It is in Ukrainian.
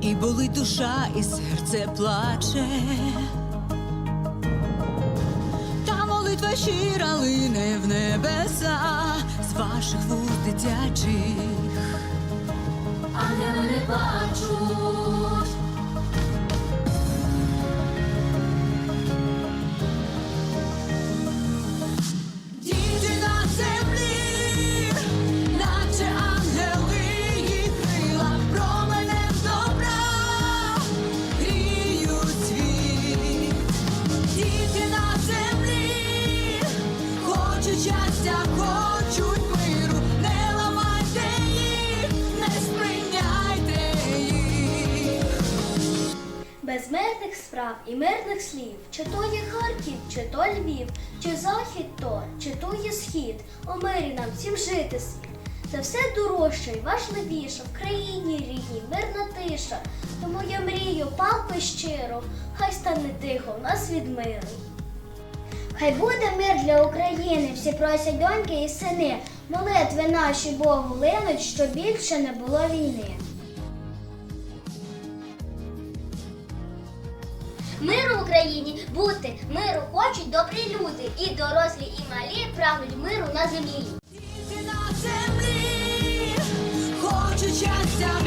І болить душа, і серце плаче. Та молитва щира лине в небеса з ваших вуз дитячих. а я не плачуть. Без мирних справ і мирних слів, чи то є Харків, чи то Львів, чи захід то, чи то є схід, у мирі нам всім жити слід. Та все дорожче і важливіше в країні рідній, мирна тиша. Тому я мрію, палпи щиро, хай стане тихо в нас від миру. Хай буде мир для України, всі просять доньки і сини, молитви наші Богу линуть, щоб більше не було війни. Миру в Україні бути, миру хочуть добрі люди, і дорослі, і малі прагнуть миру на землі. Діти на землі, хочуть щастя.